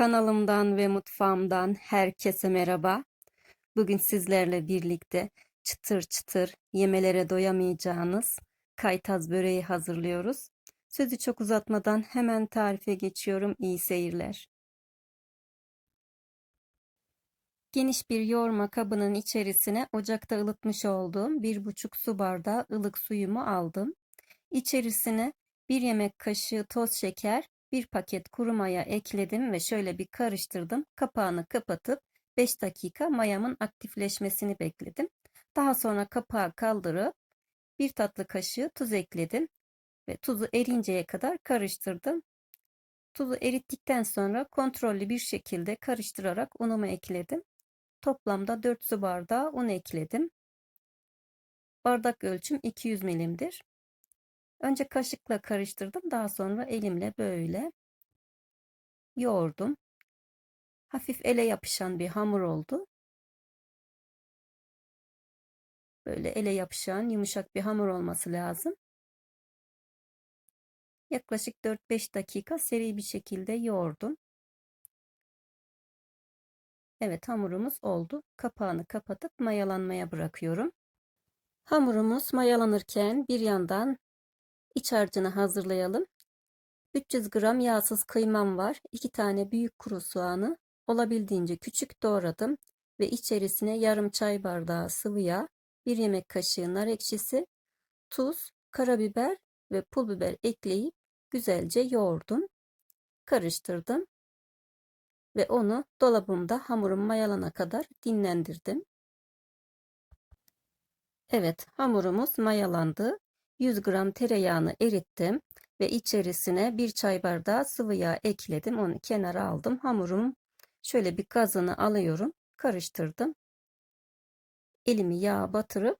Kanalımdan ve mutfağımdan herkese merhaba. Bugün sizlerle birlikte çıtır çıtır yemelere doyamayacağınız kaytaz böreği hazırlıyoruz. Sözü çok uzatmadan hemen tarife geçiyorum. İyi seyirler. Geniş bir yoğurma kabının içerisine ocakta ılıtmış olduğum bir buçuk su bardağı ılık suyumu aldım. İçerisine bir yemek kaşığı toz şeker, bir paket kuru maya ekledim ve şöyle bir karıştırdım. Kapağını kapatıp 5 dakika mayamın aktifleşmesini bekledim. Daha sonra kapağı kaldırıp bir tatlı kaşığı tuz ekledim ve tuzu erinceye kadar karıştırdım. Tuzu erittikten sonra kontrollü bir şekilde karıştırarak unumu ekledim. Toplamda 4 su bardağı un ekledim. Bardak ölçüm 200 milimdir. Önce kaşıkla karıştırdım. Daha sonra elimle böyle yoğurdum. Hafif ele yapışan bir hamur oldu. Böyle ele yapışan yumuşak bir hamur olması lazım. Yaklaşık 4-5 dakika seri bir şekilde yoğurdum. Evet hamurumuz oldu. Kapağını kapatıp mayalanmaya bırakıyorum. Hamurumuz mayalanırken bir yandan İç harcını hazırlayalım. 300 gram yağsız kıymam var. 2 tane büyük kuru soğanı olabildiğince küçük doğradım ve içerisine yarım çay bardağı sıvı yağ, 1 yemek kaşığı nar ekşisi, tuz, karabiber ve pul biber ekleyip güzelce yoğurdum. Karıştırdım ve onu dolabımda hamurum mayalana kadar dinlendirdim. Evet, hamurumuz mayalandı. 100 gram tereyağını erittim ve içerisine bir çay bardağı sıvı yağ ekledim. Onu kenara aldım. Hamurum şöyle bir gazını alıyorum. Karıştırdım. Elimi yağa batırıp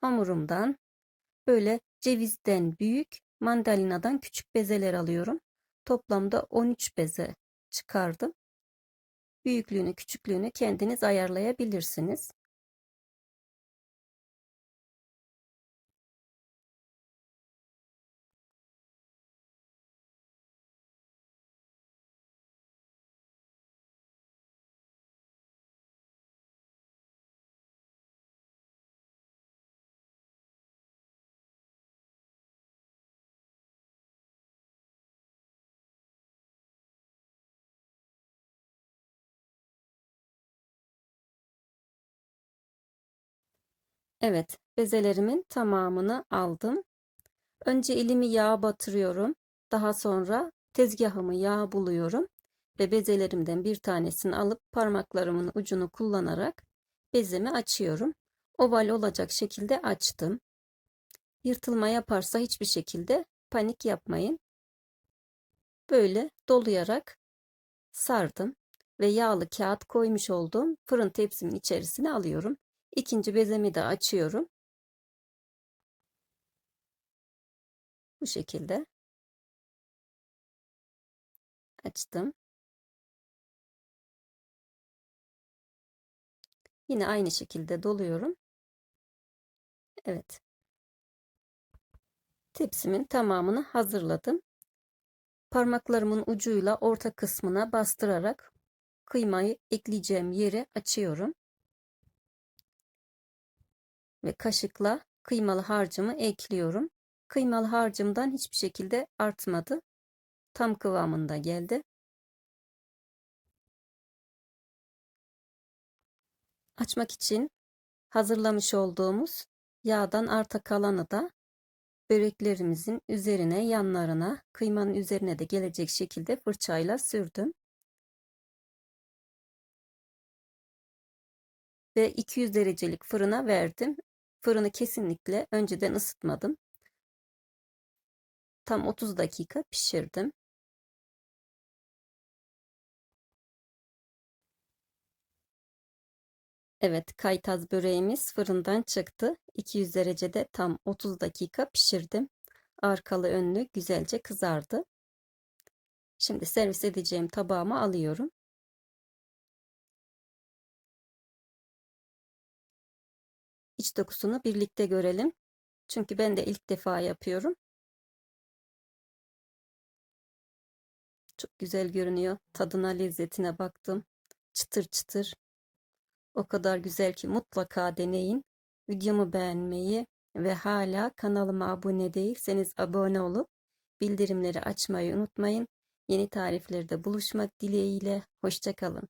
hamurumdan böyle cevizden büyük, mandalinadan küçük bezeler alıyorum. Toplamda 13 beze çıkardım. Büyüklüğünü, küçüklüğünü kendiniz ayarlayabilirsiniz. Evet, bezelerimin tamamını aldım. Önce elimi yağa batırıyorum. Daha sonra tezgahımı yağ buluyorum ve bezelerimden bir tanesini alıp parmaklarımın ucunu kullanarak bezemi açıyorum. Oval olacak şekilde açtım. Yırtılma yaparsa hiçbir şekilde panik yapmayın. Böyle dolayarak sardım ve yağlı kağıt koymuş olduğum fırın tepsimin içerisine alıyorum. İkinci bezemi de açıyorum. Bu şekilde açtım. Yine aynı şekilde doluyorum. Evet. Tepsimin tamamını hazırladım. Parmaklarımın ucuyla orta kısmına bastırarak kıymayı ekleyeceğim yeri açıyorum. Ve kaşıkla kıymalı harcımı ekliyorum. Kıymalı harcımdan hiçbir şekilde artmadı. Tam kıvamında geldi. Açmak için hazırlamış olduğumuz yağdan arta kalanı da böreklerimizin üzerine, yanlarına, kıymanın üzerine de gelecek şekilde fırçayla sürdüm. Ve 200 derecelik fırına verdim. Fırını kesinlikle önceden ısıtmadım. Tam 30 dakika pişirdim. Evet, kaytaz böreğimiz fırından çıktı. 200 derecede tam 30 dakika pişirdim. Arkalı önlü güzelce kızardı. Şimdi servis edeceğim tabağıma alıyorum. İç dokusunu birlikte görelim. Çünkü ben de ilk defa yapıyorum. Çok güzel görünüyor. Tadına, lezzetine baktım. Çıtır çıtır. O kadar güzel ki mutlaka deneyin. Videomu beğenmeyi ve hala kanalıma abone değilseniz abone olup bildirimleri açmayı unutmayın. Yeni tariflerde buluşmak dileğiyle. Hoşça kalın.